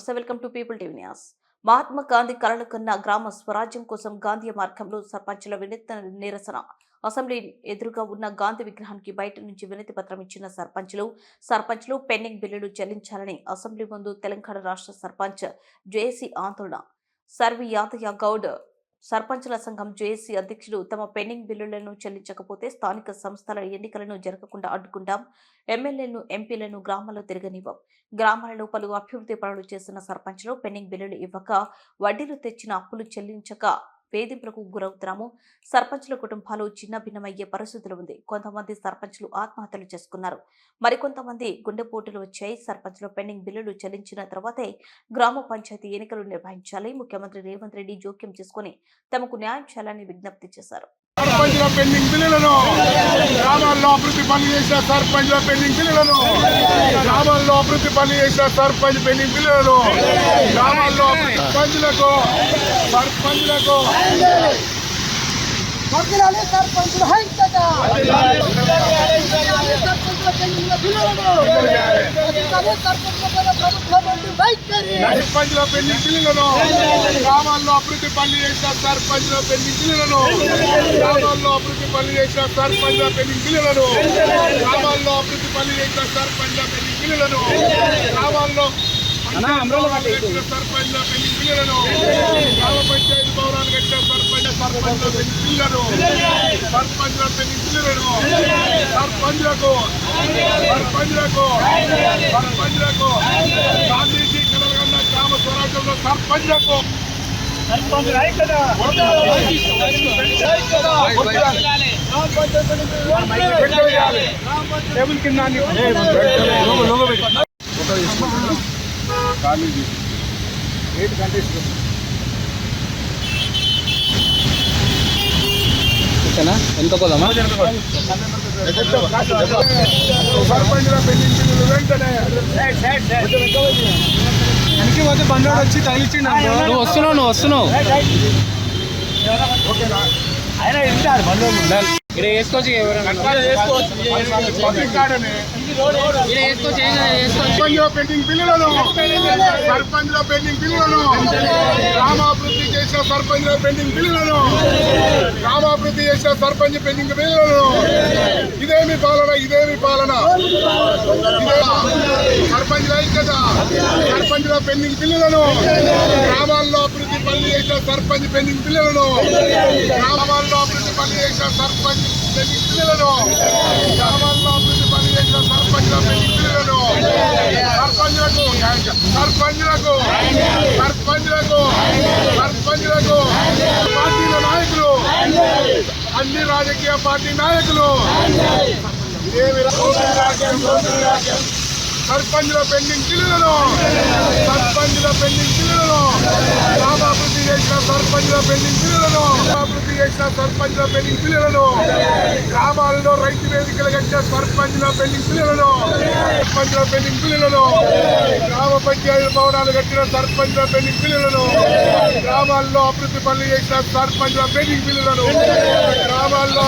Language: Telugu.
నమస్తే welcome to people TV news. Mahatma Gandhi కలలు కన్న గ్రామ స్వరాజ్యం కోసం గాంధీ మార్గంలో సర్పంచుల వినతి నిరసన. అసెంబ్లీ ఎదురుగా ఉన్న గాంధీ విగ్రహానికి బయట నుంచి వినతి పత్రం ఇచ్చిన సర్పంచ్లు సర్పంచ్లు పెండింగ్ బిల్లులు చెల్లించాలని అసెంబ్లీ ముందు తెలంగాణ రాష్ట్ర సర్పంచ్ జేసీ ఆందోళన. సర్వి యాదయ్య గౌడ్ సర్పంచుల సంఘం జేఏసీ అధ్యక్షుడు తమ పెండింగ్ బిల్లులను చెల్లించకపోతే స్థానిక సంస్థల ఎన్నికలను జరగకుండా అడ్డుకుంటాం. ఎమ్మెల్యేలను ఎంపీలను గ్రామాల్లో తిరగనివ్వం. గ్రామాలలో పలు అభివృద్ధి పనులు చేస్తున్న సర్పంచ్లు పెండింగ్ బిల్లులు ఇవ్వక వడ్డీలు తెచ్చిన అప్పులు చెల్లించక వేధింపులకు గురవుతున్నాము. సర్పంచుల కుటుంబాలు చిన్న భిన్నమయ్యే పరిస్థితులు ఉంది. కొంతమంది సర్పంచులు ఆత్మహత్యలు చేసుకున్నారు. మరికొంతమంది గుండెపోటులు వచ్చాయి. సర్పంచులు పెండింగ్ బిల్లులు చెల్లించిన తర్వాతే గ్రామ పంచాయతీ ఎన్నికలు నిర్వహించాలి. ముఖ్యమంత్రి రేవంత్ రెడ్డి జోక్యం చేసుకుని తమకు న్యాయం చేయాలని విజ్ఞప్తి చేశారు. సర్పంచుల పెండింగ్ బిల్లులను గ్రామాల్లో అభివృద్ధి పనులు చేసిన సర్పంచుల పెండింగ్ బిల్లులను గ్రామాల్లో అభివృద్ధి పనులు చేసిన సర్పంచ్ పెండింగ్ బిల్లులను గ్రామాల్లో సర్పంచులకు సర్పంచులకు సర్పంచ్లకు. వర్ధిల్లాలి సర్పంచుల సర్పంచుల పెంచిన బిల్లులను సర్పంచుల సర్పంచ్ల పెండింగ్ బిల్లులను గ్రామాల్లో అభివృద్ధి పనులు చేసిన సర్పంచ్ల పెండింగ్ బిల్లులను గ్రామాల్లో అభివృద్ధి పనులు చేసిన సర్పంచ్ల పెండింగ్ బిల్లులను గ్రామాల్లో అభివృద్ధి పనులు చేసిన సర్పంచ్ల పెండింగ్ బిల్లులను గ్రామాల్లో కట్టిన సర్పంచ్ల పెండింగ్ బిల్లులను గ్రామ పంచాయతీ భవనాలు కట్టిన సర్పంచ్ సర్పంచ్ల పెండింగ్ బిల్లులను సర్పంచ్ల పెండింగ్ బిల్లులను సర్పంచ్లకు సర్పంచ్లకు సర్పంచ్లకు సర్పంచ్లకు టేబుల్ కింద ఎయిట్ కంటెస్ట్ ఓకేనా? వెనుక పోదామా? బిల్లులు వెంటనే. వెనక్కి పోతే బండోడు వచ్చి తగిలిచ్చిండు నువ్వు వస్తున్నావు నువ్వు వస్తున్నావు ఇక్కడ వేసుకోవచ్చు పెండింగ్ బిల్లులను సర్పంచ్ల పెండింగ్ బిల్లులను గ్రామాభివృద్ధి చేసిన సర్పంచ్ల పెండింగ్ బిల్లులను గ్రామాభివృద్ధి చేసిన సర్పంచ్ పెండింగ్ బిల్లులను ఇదేమి పాలన ఇదేమి పాలన? సర్పంచ్ల ఐక్యత సర్పంచ్ల పెండింగ్ బిల్లులను గ్రామాల్లో అభివృద్ధి పనులు చేసిన సర్పంచ్ పెండింగ్ బిల్లులను గ్రామాల్లో అభివృద్ధి పనులు చేసిన సర్పంచ్ పెండింగ్ బిల్లులను గ్రామాల్లో అభివృద్ధి పనులు చేసిన సర్పంచ్ల పెండింగ్ బిల్లులను సర్పంచ్లకు సర్పంచ్లకు సర్పంచ్లకు సర్పంచ్లకు పార్టీల నాయకులు అన్ని రాజకీయ పార్టీ నాయకులు. ఇదేమి రాజ్యం రాజ్యం సర్పంచ్ల పెండింగ్ బిల్లులను సర్పంచ్ల పెండింగ్ బిల్లులను గ్రామాభివృద్ధి చేసిన సర్పంచ్ల పెండింగ్ బిల్లులను అభివృద్ధి చేసిన సర్పంచ్ల పెండింగ్ బిల్లులను గ్రామాలలో రైతు వేదికలు కట్టిన సర్పంచ్ల పెండింగ్ బిల్లులను సర్పంచ్ల పెండింగ్ బిల్లులను గ్రామ పంచాయతీ భవనాలు కట్టిన సర్పంచ్ల పెండింగ్ బిల్లులను గ్రామాల్లో అభివృద్ధి పనులు చేసిన సర్పంచ్ల పెండింగ్ బిల్లులను గ్రామాల్లో